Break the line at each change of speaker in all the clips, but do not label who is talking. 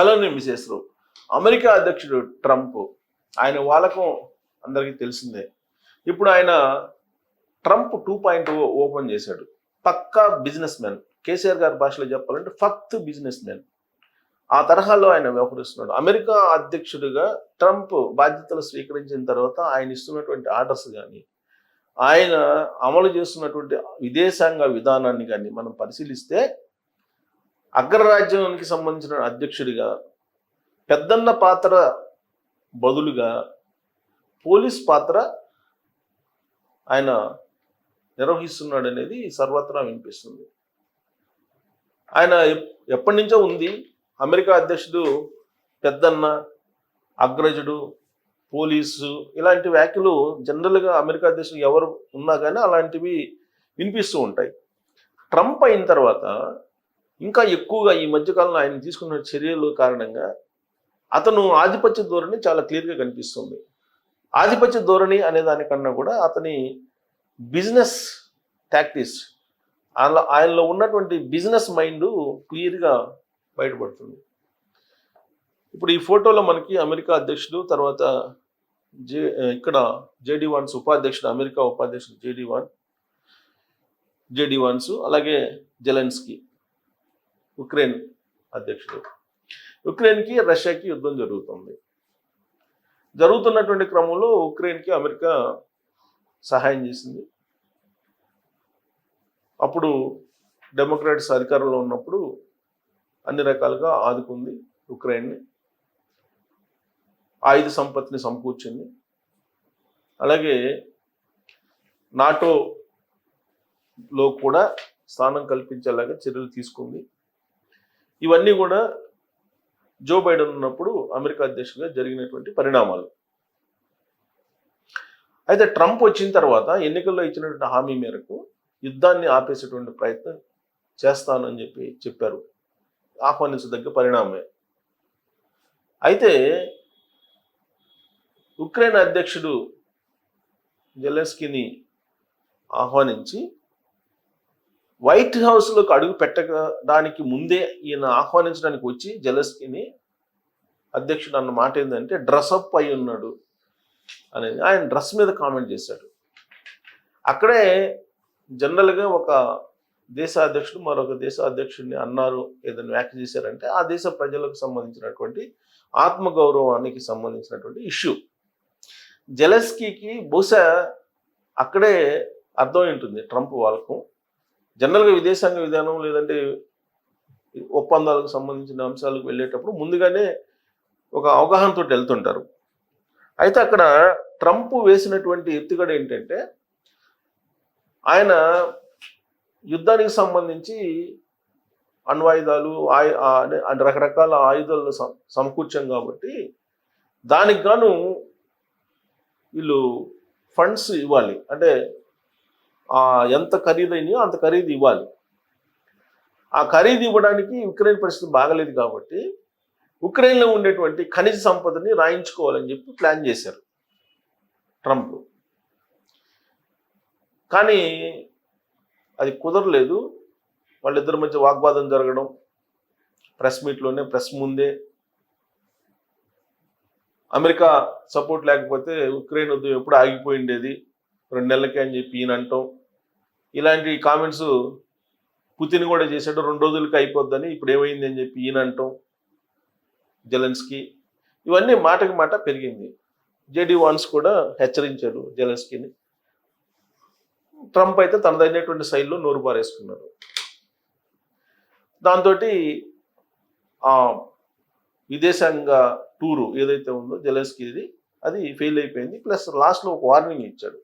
Hello నేను మిసేస్రు America అధ్యక్షుడు Trump ఆయన వాలకం అందరికీ తెలిసిందే. ఇప్పుడు ఆయన ట్రంప్ టూ పాయింట్ ఓపెన్ చేశాడు. పక్కా బిజినెస్ మ్యాన్. కేసీఆర్ గారి భాషలో చెప్పాలంటే ఫక్త్ బిజినెస్ మ్యాన్. ఆ తరహాలో ఆయన వ్యవహరిస్తున్నాడు. అమెరికా అధ్యక్షుడిగా ట్రంప్ బాధ్యతలు స్వీకరించిన తర్వాత ఆయన ఇస్తున్నటువంటి ఆర్డర్స్ కానీ ఆయన అమలు చేస్తున్నటువంటి విదేశాంగ విధానాన్ని కానీ మనం పరిశీలిస్తే అగ్రరాజ్యానికి సంబంధించిన అధ్యక్షుడిగా పెద్దన్న పాత్ర బదులుగా పోలీస్ పాత్ర ఆయన నిర్వహిస్తున్నాడు అనేది సర్వత్రా వినిపిస్తుంది. ఆయన ఎప్- ఎప్పటి నుంచో ఉంది. అమెరికా అధ్యక్షుడు పెద్దన్న అగ్రజుడు పోలీసు ఇలాంటి వ్యాఖ్యలు జనరల్గా అమెరికా అధ్యక్షుడు ఎవరు ఉన్నా కానీ అలాంటివి వినిపిస్తూ ఉంటాయి. ట్రంప్ అయిన తర్వాత ఇంకా ఎక్కువగా ఈ మధ్యకాలంలో ఆయన తీసుకున్న చర్యలు కారణంగా అతను ఆధిపత్య ధోరణి చాలా క్లియర్గా కనిపిస్తుంది. ఆధిపత్య ధోరణి అనే దానికన్నా కూడా అతని బిజినెస్ టాక్టిక్స్ అలా ఆయనలో ఉన్నటువంటి బిజినెస్ మైండ్ క్లియర్గా బయటపడుతుంది. ఇప్పుడు ఈ ఫోటోలో మనకి అమెరికా అధ్యక్షుడు తర్వాత జే ఇక్కడ జేడి వాన్స్ ఉపాధ్యక్షుడు అమెరికా ఉపాధ్యక్షుడు జేడి వాన్ జేడి వాన్స్ అలాగే జెలెన్స్కి. ఉక్రెయిన్ అధ్యక్షుడు. ఉక్రెయిన్కి రష్యాకి యుద్ధం జరుగుతుంది. జరుగుతున్నటువంటి క్రమంలో ఉక్రెయిన్కి అమెరికా సహాయం చేసింది. అప్పుడు డెమోక్రాట్స్ అధికారంలో ఉన్నప్పుడు అన్ని రకాలుగా ఆదుకుంది ఉక్రెయిన్ని. ఆయుధ సంపత్తిని సమకూర్చింది. అలాగే నాటోలో కూడా స్థానం కల్పించేలాగా చర్యలు తీసుకుంది. ఇవన్నీ కూడా జో బైడెన్ ఉన్నప్పుడు అమెరికా అధ్యక్షుడిగా జరిగినటువంటి పరిణామాలు. అయితే ట్రంప్ వచ్చిన తర్వాత ఎన్నికల్లో ఇచ్చినటువంటి హామీ మేరకు యుద్ధాన్ని ఆపేసేటువంటి ప్రయత్నం చేస్తానని చెప్పి చెప్పారు. ఆహ్వానించదగ్గ పరిణామమే అయితే ఉక్రెయిన్ అధ్యక్షుడు జెలెస్కిని ఆహ్వానించి వైట్ హౌస్లోకి అడుగు పెట్టడానికి ముందే ఈయన ఆహ్వానించడానికి వచ్చి జెలెన్స్కీని అధ్యక్షుడు అన్న మాట ఏంటంటే డ్రెస్అప్ అయి ఉన్నాడు అనేది. ఆయన డ్రెస్ మీద కామెంట్ చేశాడు. అక్కడే జనరల్గా ఒక దేశ అధ్యక్షుడు మరొక దేశ అధ్యక్షుడిని అన్నారు ఏదైనా వ్యాఖ్య చేశారంటే ఆ దేశ ప్రజలకు సంబంధించినటువంటి ఆత్మగౌరవానికి సంబంధించినటువంటి ఇష్యూ. జెలస్కీకి బహుశా అక్కడే అర్థమై ఉంటుంది ట్రంప్ వాళ్ళకు. జనరల్గా విదేశాంగ విధానం లేదంటే ఒప్పందాలకు సంబంధించిన అంశాలకు వెళ్ళేటప్పుడు ముందుగానే ఒక అవగాహనతో వెళ్తుంటారు. అయితే అక్కడ ట్రంప్ వేసినటువంటి ఎత్తుగడ ఏంటంటే ఆయన యుద్ధానికి సంబంధించి అణ్వాయుధాలు ఆయు రకరకాల ఆయుధాలు సమకూర్చాం కాబట్టి దానికి గాను వీళ్ళు ఫండ్స్ ఇవ్వాలి. అంటే ఎంత ఖరీదైనయో అంత ఖరీదు ఇవ్వాలి. ఆ ఖరీదు ఇవ్వడానికి ఉక్రెయిన్ పరిస్థితి బాగలేదు కాబట్టి ఉక్రెయిన్లో ఉండేటువంటి ఖనిజ సంపదని రాయించుకోవాలని చెప్పి ప్లాన్ చేశారు ట్రంప్. కానీ అది కుదరలేదు. వాళ్ళిద్దరి మధ్య వాగ్వాదం జరగడం ప్రెస్ మీట్లోనే ప్రెస్ ముందే. అమెరికా సపోర్ట్ లేకపోతే ఉక్రెయిన్ యుద్ధం ఎప్పుడు ఆగిపోయిండేది రెండు నెలలకే అని చెప్పి ఈయన అంటాం ఇలాంటి కామెంట్స్ పుతిన్ కూడా చేశాడు రెండు రోజులకి అయిపోద్దని. ఇప్పుడు ఏమైంది అని చెప్పి ఈయన అంటాం జెలెన్స్కి. ఇవన్నీ మాటకి మాట పెరిగింది. జేడి వాన్స్ కూడా హెచ్చరించాడు జెలెన్స్కీని. ట్రంప్ అయితే తనదైనటువంటి శైలిలో నోరు పారేసుకున్నాడు దాంతో ఆ విదేశాంగ టూరు ఏదైతే ఉందో జెలెన్స్కీది అది ఫెయిల్ అయిపోయింది. ప్లస్ లాస్ట్లో ఒక వార్నింగ్ ఇచ్చాడు.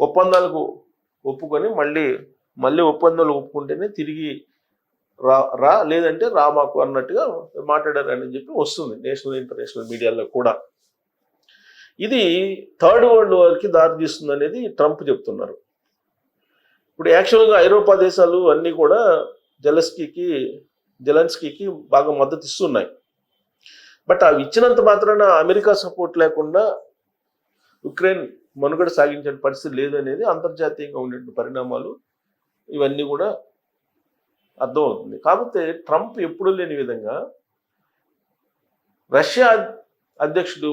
ఒప్పందాలకు ఒప్పుకొని మళ్ళీ మళ్ళీ ఒప్పందాలు ఒప్పుకుంటేనే తిరిగి రా రా లేదంటే రా మాకు అన్నట్టుగా మాట్లాడారని చెప్పి వస్తుంది నేషనల్ ఇంటర్నేషనల్ మీడియాలో కూడా. ఇది థర్డ్ వరల్డ్ వార్కి దారితీస్తుంది అనేది ట్రంప్ చెప్తున్నారు. ఇప్పుడు యాక్చువల్గా ఐరోపా దేశాలు అన్నీ కూడా జెలస్కీకి జెలెన్స్కీకి బాగా మద్దతు ఇస్తున్నాయి. బట్ అవి ఇచ్చినంత మాత్రాన అమెరికా సపోర్ట్ లేకుండా ఉక్రెయిన్ మనుగడ సాగించే పరిస్థితి లేదనేది అంతర్జాతీయంగా ఉండే పరిణామాలు ఇవన్నీ కూడా అర్థమవుతుంది. కాకపోతే ట్రంప్ ఎప్పుడూ లేని విధంగా రష్యా అధ్యక్షుడు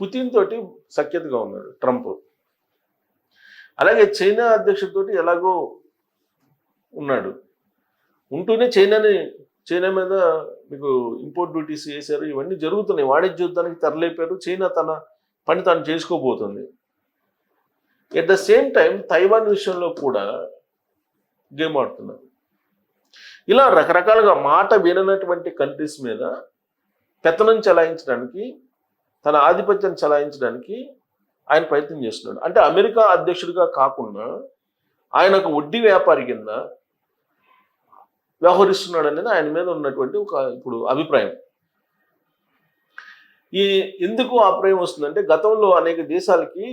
పుతిన్ తోటి సఖ్యతగా ఉన్నాడు ట్రంప్. అలాగే చైనా అధ్యక్షుడితోటి ఎలాగో ఉన్నాడు. ఉంటూనే చైనాని చైనా మీద మీకు ఇంపోర్ట్ డ్యూటీస్ వేశారు ఇవన్నీ జరుగుతున్నాయి. వాణిజ్య యుద్ధానికి తరలిపోయారు చైనా తన పని తాను చేసుకోబోతుంది. At the same time Taiwan విషయంలో కూడా గేమ్ ఆడుతున్నారు ఇలా రకరకాలుగా మాట విననటువంటి కంట్రీస్ మీద పెత్తనం చలాయించడానికి తన ఆధిపత్యం చలాయించడానికి ఆయన ప్రయత్నం చేస్తున్నాడు. అంటే అమెరికా అధ్యక్షుడిగా కాకుండా ఆయన ఒక వడ్డీ వ్యాపారి కింద వ్యవహరిస్తున్నాడు అనేది ఆయన మీద ఉన్నటువంటి ఒక ఇప్పుడు అభిప్రాయం. ఈ ఎందుకు ఆ ప్రేమ వస్తుందంటే గతంలో అనేక దేశాలకి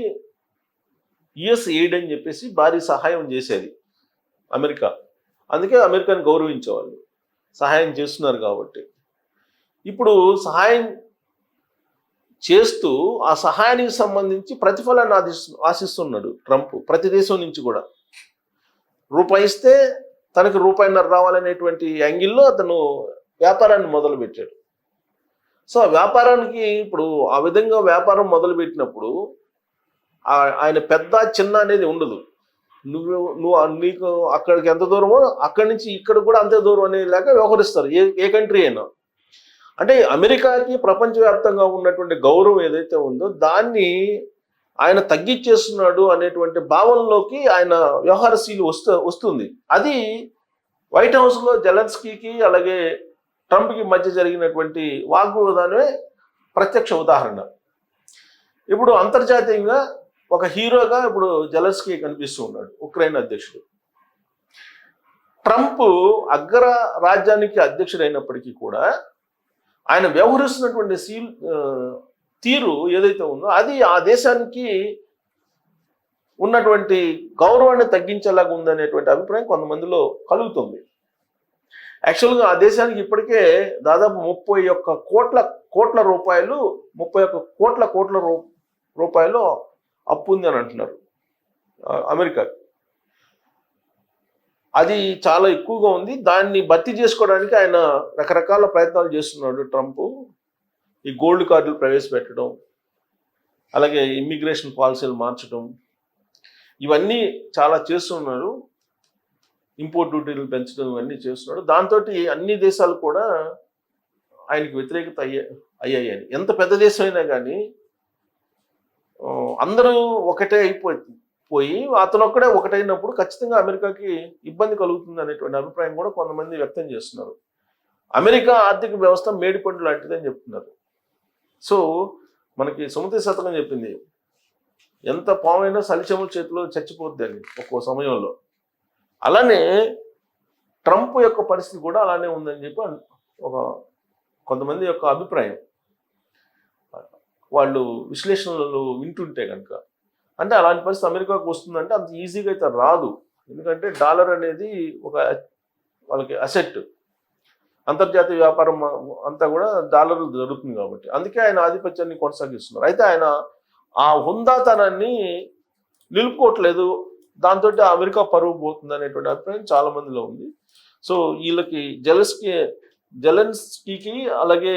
యుఎస్ ఎయిడ్ అని చెప్పేసి భారీ సహాయం చేసేది అమెరికా. అందుకే అమెరికాని గౌరవించేవాళ్ళు. సహాయం చేస్తున్నారు కాబట్టి. ఇప్పుడు సహాయం చేస్తూ ఆ సహాయానికి సంబంధించి ప్రతిఫలాన్ని ఆశిస్తు ఆశిస్తున్నాడు ట్రంప్ ప్రతి దేశం నుంచి కూడా. రూపాయి ఇస్తే తనకు రూపాయిన్నర రావాలనేటువంటి యాంగిల్లో అతను వ్యాపారాన్ని మొదలుపెట్టాడు. సో వ్యాపారానికి ఇప్పుడు ఆ విధంగా వ్యాపారం మొదలుపెట్టినప్పుడు ఆయన పెద్ద చిన్న అనేది ఉండదు. నువ్వు నువ్వు నీకు అక్కడికి ఎంత దూరమో అక్కడి నుంచి ఇక్కడ కూడా అంతే దూరం అనేది లేక వ్యవహరిస్తారు. ఏ ఏ కంట్రీ అయినా. అంటే అమెరికాకి ప్రపంచవ్యాప్తంగా ఉన్నటువంటి గౌరవం ఏదైతే ఉందో దాన్ని ఆయన తగ్గించేస్తున్నాడు అనేటువంటి భావనలోకి ఆయన వ్యవహారశీలి వస్తూ వస్తుంది. అది వైట్ హౌస్లో జెలెన్స్కీకి అలాగే ట్రంప్కి మధ్య జరిగినటువంటి వాగ్వివాదమే ప్రత్యక్ష ఉదాహరణ. ఇప్పుడు అంతర్జాతీయంగా ఒక హీరోగా ఇప్పుడు జెలెన్స్కీ కనిపిస్తూ ఉన్నాడు ఉక్రెయిన్ అధ్యక్షుడు. ట్రంప్ అగ్ర రాజ్యానికి అధ్యక్షుడైనప్పటికీ కూడా ఆయన వ్యవహరిస్తున్నటువంటి సీల్ తీరు ఏదైతే ఉందో అది ఆ దేశానికి ఉన్నటువంటి గౌరవాన్ని తగ్గించేలాగా ఉందనేటువంటి అభిప్రాయం కొంతమందిలో కలుగుతుంది. యాక్చువల్గా ఆ దేశానికి ఇప్పటికే దాదాపు ముప్పై ఒక్క కోట్ల కోట్ల రూపాయలు ముప్పై ఒక్క కోట్ల కోట్ల రూ- రూపాయలు అప్పు ఉంది అని అంటున్నారు. అమెరికా. అమెరికాకి అది చాలా ఎక్కువగా ఉంది. దాన్ని భర్తీ చేసుకోవడానికి ఆయన రకరకాల ప్రయత్నాలు చేస్తున్నాడు ట్రంప్. ఈ గోల్డ్ కార్డులు ప్రవేశపెట్టడం అలాగే ఇమ్మిగ్రేషన్ పాలసీలు మార్చడం ఇవన్నీ చాలా చేస్తున్నారు. ఇంపోర్ట్ డ్యూటీలు పెంచడం ఇవన్నీ చేస్తున్నాడు. దాంతో అన్ని దేశాలు కూడా ఆయనకి వ్యతిరేకత అయ్యా అయ్యాయని ఎంత పెద్ద దేశం అయినా కానీ అందరూ ఒకటే అయిపోయి పోయి అతను ఒక్కడే ఒకటైనప్పుడు ఖచ్చితంగా అమెరికాకి ఇబ్బంది కలుగుతుంది అనేటువంటి అభిప్రాయం కూడా కొంతమంది వ్యక్తం చేస్తున్నారు. అమెరికా ఆర్థిక వ్యవస్థ మేడిపండు లాంటిదని చెప్తున్నారు. సో మనకి సుమతి శతకం చెప్పింది ఎంత పామైనా సలిచముల చేతిలో చచ్చిపోద్ది అని ఒక్కో సమయంలో. అలానే ట్రంప్ యొక్క పరిస్థితి కూడా అలానే ఉందని చెప్పి ఒక కొంతమంది యొక్క అభిప్రాయం. వాళ్ళు విశ్లేషణలు వింటుంటే కనుక అంటే అలాంటి పరిస్థితి అమెరికాకు వస్తుందంటే అంత ఈజీగా అయితే రాదు. ఎందుకంటే డాలర్ అనేది ఒక వాళ్ళకి అసెట్. అంతర్జాతీయ వ్యాపారం అంతా కూడా డాలర్ జరుగుతుంది కాబట్టి. అందుకే ఆయన ఆధిపత్యాన్ని కొనసాగిస్తున్నారు. అయితే ఆయన ఆ హుందాతనాన్ని నిలుపుకోవట్లేదు. దాంతో అమెరికా పరువు పోతుంది అనేటువంటి అభిప్రాయం చాలా మందిలో ఉంది. సో వీళ్ళకి జెలెన్స్కి జెలెన్స్కీకి అలాగే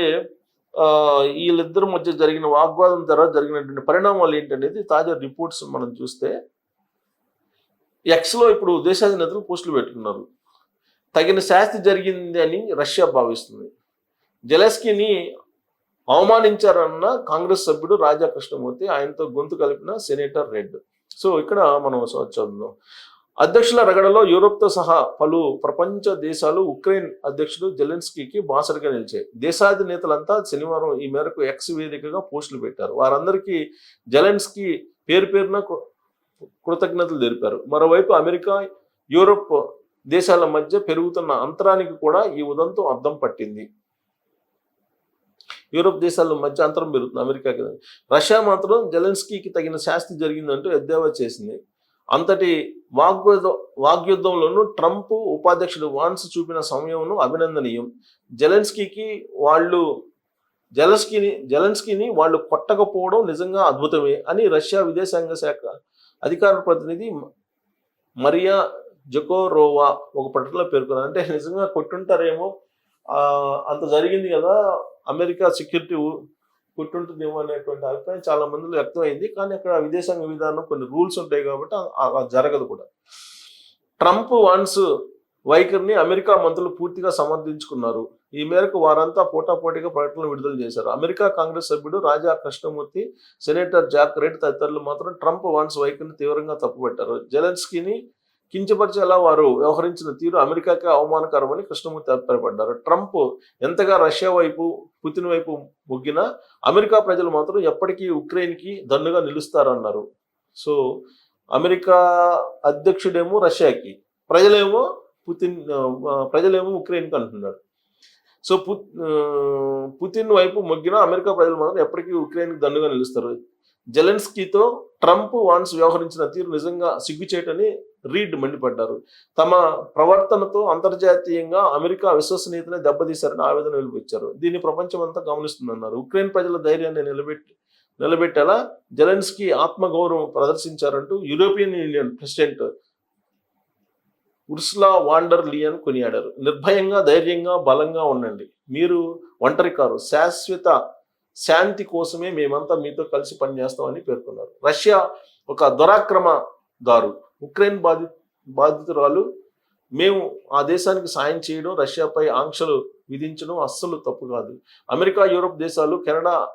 వీళ్ళిద్దరి మధ్య జరిగిన వాగ్వాదం ద్వారా జరిగినటువంటి పరిణామాలు ఏంటనేది తాజా రిపోర్ట్స్ మనం చూస్తే ఎక్స్లో ఇప్పుడు దేశాధినేతలు పోస్టులు పెట్టుకున్నారు. తగిన శాస్తి జరిగింది అని రష్యా భావిస్తుంది. జెలెస్కీని అవమానించారన్న కాంగ్రెస్ సభ్యుడు రాజా కృష్ణమూర్తి ఆయనతో గొంతు కలిపిన సెనేటర్ రెడ్. సో ఇక్కడ మనం చదువు అధ్యక్షుల రగడలో యూరోప్తో సహా పలు ప్రపంచ దేశాలు ఉక్రెయిన్ అధ్యక్షుడు జెలెన్స్కీకి బాసరిగా నిలిచాయి. దేశాధినేతలంతా శనివారం ఈ మేరకు ఎక్స్ వేదికగా పోస్టులు పెట్టారు. వారందరికీ జెలెన్స్కీ పేరు పేరున కృతజ్ఞతలు తెలిపారు. మరోవైపు అమెరికా యూరోప్ దేశాల మధ్య పెరుగుతున్న అంతరానికి కూడా ఈ ఉదంతం అద్దం పట్టింది. యూరోప్ దేశాల మధ్య అంతరం పెరుగుతుంది అమెరికాకి రష్యా మాత్రం జెలెన్స్కీకి తగిన శాస్తి జరిగిందంటూ ఎద్దేవా చేసింది. అంతటి వాగ్యుద్ధ వాగ్యుద్ధంలోనూ ట్రంప్ ఉపాధ్యక్షుడు వాన్స్ చూపిన సమయంను అభినందనీయం. జెలెన్స్కీకి వాళ్ళు జెలెన్స్కీని జెలెన్స్కీని వాళ్ళు కొట్టకపోవడం నిజంగా అద్భుతమే అని రష్యా విదేశాంగ శాఖ అధికార ప్రతినిధి మరియా జకోరోవా ఒక ప్రకటనలో పేర్కొన్నారు. అంటే నిజంగా కొట్టుంటారేమో అంత జరిగింది కదా అమెరికా సెక్యూరిటీ పుట్టుంటుందేమో అనేటువంటి అభిప్రాయం చాలా మందిలో వ్యక్తమైంది. కానీ అక్కడ విదేశాంగ విధానం కొన్ని రూల్స్ ఉంటాయి కాబట్టి జరగదు కూడా. ట్రంప్ వాన్స్ వైఖరిని అమెరికా మంత్రులు పూర్తిగా సమర్థించుకున్నారు. ఈ మేరకు వారంతా పోటాపోటీగా ప్రకటనలు విడుదల చేశారు. అమెరికా కాంగ్రెస్ సభ్యుడు Raja Krishnamoorthi senator Jack Reed తదితరులు మాత్రం ట్రంప్ వాన్స్ వైఖరిని తీవ్రంగా తప్పుపట్టారు. జెలెన్స్కీని కించపరిచేలా వారు వ్యవహరించిన తీరు అమెరికాకే అవమానకరమని కృష్ణమూర్తి అభిప్రాయపడ్డారు. ట్రంప్ ఎంతగా రష్యా వైపు పుతిన్ వైపు మొగ్గినా అమెరికా ప్రజలు మాత్రం ఎప్పటికీ ఉక్రెయిన్కి దన్నుగా నిలుస్తారన్నారు. సో అమెరికా అధ్యక్షుడేమో రష్యాకి ప్రజలేమో పుతిన్ ప్రజలేమో ఉక్రెయిన్కి అంటున్నారు. సో పుతిన్ వైపు మొగ్గిన అమెరికా ప్రజలు మాత్రం ఎప్పటికీ ఉక్రెయిన్కి దన్నుగా నిలుస్తారు. జెలెన్స్కీతో ట్రంప్ వాన్స్ వ్యవహరించిన తీరు నిజంగా సిగ్గుచేటని రీడ్ మండిపడ్డారు. తమ ప్రవర్తనతో అంతర్జాతీయంగా అమెరికా విశ్వసనీయతని దెబ్బతీశారని ఆవేదన వెలువచ్చారు దీన్ని ప్రపంచం అంతా గమనిస్తుందన్నారు. ఉక్రెయిన్ ప్రజల ధైర్యాన్ని నిలబెట్టి నిలబెట్టేలా జెలెన్స్కీ ఆత్మగౌరవం ప్రదర్శించారంటూ European Union president Ursula von der Leyen కొనియాడారు. నిర్భయంగా ధైర్యంగా బలంగా ఉండండి. మీరు ఒంటరి కారు. శాశ్వత శాంతి కోసమే మేమంతా మీతో కలిసి పనిచేస్తామని పేర్కొన్నారు. రష్యా ఒక దురాక్రమదారు. ఉక్రెయిన్ బాధి బాధితురాలు. మేము ఆ దేశానికి సాయం చేయడం రష్యాపై ఆంక్షలు విధించడం అస్సలు తప్పు కాదు. అమెరికా యూరోప్ దేశాలు కెనడా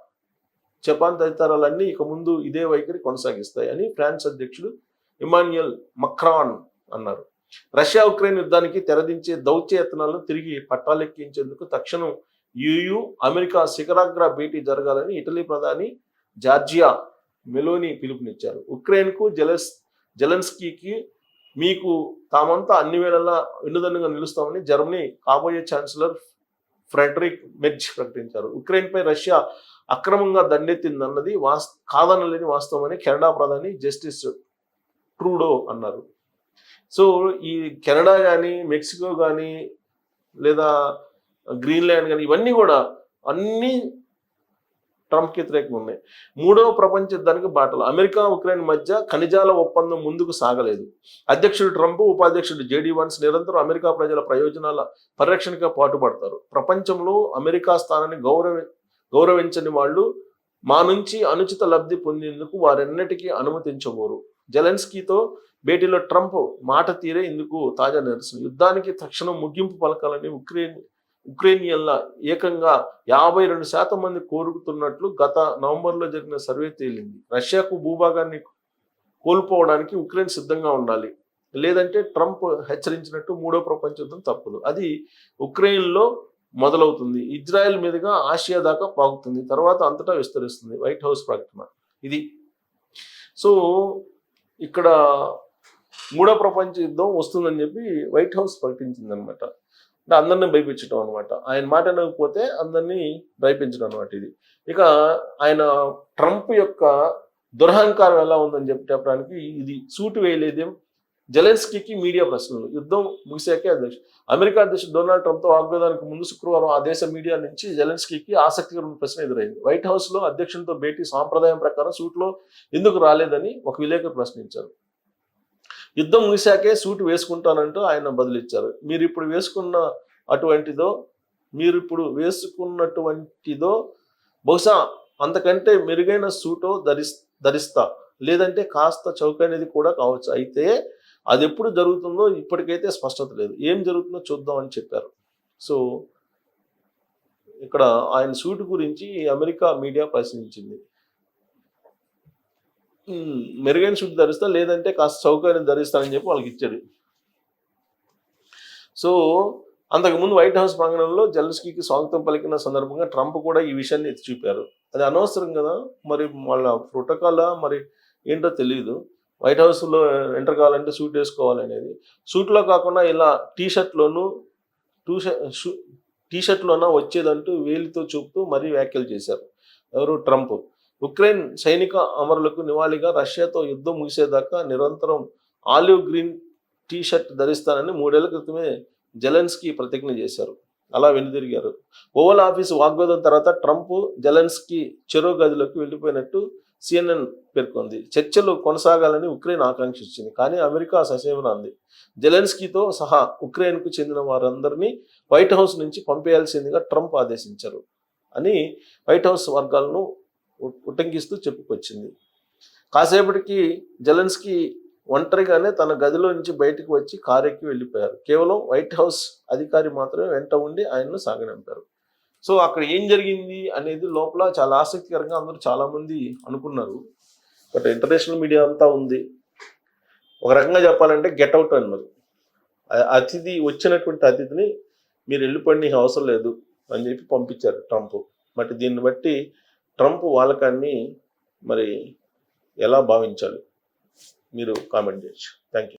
జపాన్ తదితరాలన్నీ ఇక ముందు ఇదే వైఖరి కొనసాగిస్తాయి అని ఫ్రాన్స్ అధ్యక్షుడు ఇమాన్యుయల్ మక్రాన్ అన్నారు. రష్యా ఉక్రెయిన్ యుద్ధానికి తెరదించే దౌత్యయత్నాలను తిరిగి పట్టాలెక్కించేందుకు తక్షణం యుయు అమెరికా శిఖరాగ్ర భేటీ జరగాలని ఇటలీ ప్రధాని జార్జియా మెలోని పిలుపునిచ్చారు. ఉక్రెయిన్కు జెలెస్ జెలెన్స్కీకి మీకు తామంతా అన్ని వేళలా వెన్నుదన్నుగా నిలుస్తామని జర్మనీ కాబోయే ఛాన్సలర్ ఫ్రెడరిక్ మెర్జ్ ప్రకటించారు. ఉక్రెయిన్పై రష్యా అక్రమంగా దండెత్తిందన్నది వాస్ కాదనలేని వాస్తవమని కెనడా ప్రధాని జస్టిస్ ట్రూడో అన్నారు. సో ఈ కెనడా కానీ మెక్సికో కానీ లేదా గ్రీన్లాండ్ కానీ ఇవన్నీ కూడా అన్నీ ట్రంప్కి వ్యతిరేకంగా ఉన్నాయి. మూడవ ప్రపంచ యుద్ధానికి బాటలు. అమెరికా ఉక్రెయిన్ మధ్య ఖనిజాల ఒప్పందం ముందుకు సాగలేదు. అధ్యక్షుడు ట్రంప్ ఉపాధ్యక్షుడు జేడీ వన్స్ నిరంతరం అమెరికా ప్రజల ప్రయోజనాల పరిరక్షణగా పాటుపడతారు. ప్రపంచంలో అమెరికా స్థానాన్ని గౌరవ గౌరవించని వాళ్ళు మా నుంచి అనుచిత లబ్ధి పొందేందుకు వారెన్నటికీ అనుమతించబోరు. జెలెన్స్కీతో భేటీలో ట్రంప్ మాట తీరే ఇందుకు తాజా నిరసన యుద్ధానికి తక్షణం ముగింపు పలకాలని ఉక్రెయిన్ ఉక్రేనియన్ల ఏకంగా యాభై రెండు శాతం మంది కోరుకుతున్నట్లు గత నవంబర్లో జరిగిన సర్వే తేలింది. రష్యాకు భూభాగాన్ని కోల్పోవడానికి ఉక్రెయిన్ సిద్ధంగా ఉండాలి. లేదంటే ట్రంప్ హెచ్చరించినట్టు మూడో ప్రపంచ యుద్ధం తప్పదు. అది ఉక్రెయిన్లో మొదలవుతుంది. ఇజ్రాయెల్ మీదుగా ఆసియా దాకా పాగుతుంది తర్వాత అంతటా విస్తరిస్తుంది. వైట్ హౌస్ ప్రకటన. ఇది. సో ఇక్కడ మూడో ప్రపంచ యుద్ధం వస్తుందని చెప్పి వైట్ హౌస్ ప్రకటించింది అనమాట అంటే అందరిని భయపించడం అనమాట ఆయన మాట అనకపోతే అందరినీ భయపించడం అనమాట ఇది. ఇక ఆయన ట్రంప్ యొక్క దురహంకారం ఎలా ఉందని చెప్పి చెప్పడానికి ఇది సూటు వేయలేదేం. జెలెన్స్కీకి మీడియా ప్రశ్నలు. యుద్ధం ముగిసాకే అధ్యక్షుడు అమెరికా అధ్యక్షుడు డొనాల్డ్ ట్రంప్తో వాగ్వాదానికి ముందు శుక్రవారం ఆ దేశ మీడియా నుంచి జెలెన్స్కీకి ఆసక్తికరమైన ప్రశ్న ఎదురైంది. వైట్ హౌస్లో అధ్యక్షునితో భేటీ సాంప్రదాయం ప్రకారం సూట్లో ఎందుకు రాలేదని ఒక విలేకరు ప్రశ్నించారు. యుద్ధం ముగిశాకే సూట్ వేసుకుంటానంటూ ఆయన బదిలిచ్చారు. మీరు ఇప్పుడు వేసుకున్న అటువంటిదో మీరు ఇప్పుడు వేసుకున్నటువంటిదో బహుశా అంతకంటే మెరుగైన సూటో ధరిస్ ధరిస్తా. లేదంటే కాస్త చౌకైనది కూడా కావచ్చు. అయితే అది ఎప్పుడు జరుగుతుందో ఇప్పటికైతే స్పష్టత లేదు. ఏం జరుగుతుందో చూద్దామని చెప్పారు. సో ఇక్కడ ఆయన సూటు గురించి అమెరికా మీడియా ప్రశ్నించింది. మెరుగైన షూట్ ధరిస్తా లేదంటే కాస్త సౌకర్యం ధరిస్తానని చెప్పి వాళ్ళకి ఇచ్చాడు. సో అంతకుముందు వైట్ హౌస్ ప్రాంగణంలో జెలెన్స్కీకి స్వాగతం పలికిన సందర్భంగా ట్రంప్ కూడా ఈ విషయాన్ని ఎత్తి చూపారు. అది అనవసరం కదా? మరి వాళ్ళ ప్రోటోకాల్? మరి ఏంటో తెలియదు వైట్ హౌస్లో ఎంటర్ కావాలంటే సూట్ వేసుకోవాలనేది. సూట్లో కాకుండా ఇలా టీ షర్ట్లోను టూ టీ షర్ట్లోన వచ్చేదంటూ వేలితో చూపుతూ మరీ వ్యాఖ్యలు చేశారు. ఎవరు? ట్రంప్. ఉక్రెయిన్ సైనిక అమరులకు నివాళిగా రష్యాతో యుద్ధం ముగిసేదాకా నిరంతరం ఆలివ్ గ్రీన్ టీ షర్ట్ ధరిస్తానని మూడేళ్ళ క్రితమే జెలెన్స్కీ ప్రతిజ్ఞ చేశారు. అలా వెనుదిరిగారు. ఓవల్ ఆఫీస్ వాగ్వాదం తర్వాత ట్రంప్ జెలెన్స్కీ చెరో గదిలోకి వెళ్ళిపోయినట్టు సిఎన్ఎన్ పేర్కొంది. చర్చలు కొనసాగాలని ఉక్రెయిన్ ఆకాంక్షించింది. కానీ అమెరికా ససేవన అంది. జెలెన్స్కీతో సహా ఉక్రెయిన్కు చెందిన వారందరినీ వైట్ హౌస్ నుంచి పంపేయాల్సిందిగా ట్రంప్ ఆదేశించారు అని వైట్ హౌస్ వర్గాలను ఉటంకిస్తూ చెప్పుకొచ్చింది. కాసేపటికి జలన్స్కి ఒంటరిగానే తన గదిలో నుంచి బయటకు వచ్చి కారెక్కి వెళ్ళిపోయారు. కేవలం వైట్ హౌస్ అధికారి మాత్రమే వెంట ఉండి ఆయన్ను సాగనంపారు. సో అక్కడ ఏం జరిగింది అనేది లోపల చాలా ఆసక్తికరంగా అందరూ చాలామంది అనుకున్నారు. బట్ ఇంటర్నేషనల్ మీడియా అంతా ఉంది. ఒక రకంగా చెప్పాలంటే గెట్ అవుట్ అన్నారు. అతిథి వచ్చినటువంటి అతిథిని మీరు వెళ్ళిపోండి అవసరం లేదు అని చెప్పి పంపించారు ట్రంప్. బట్ దీన్ని బట్టి ట్రంప్ వాలకాన్ని మరి ఎలా భావించాలి? మీరు కామెంట్ చేయొచ్చు. Thank you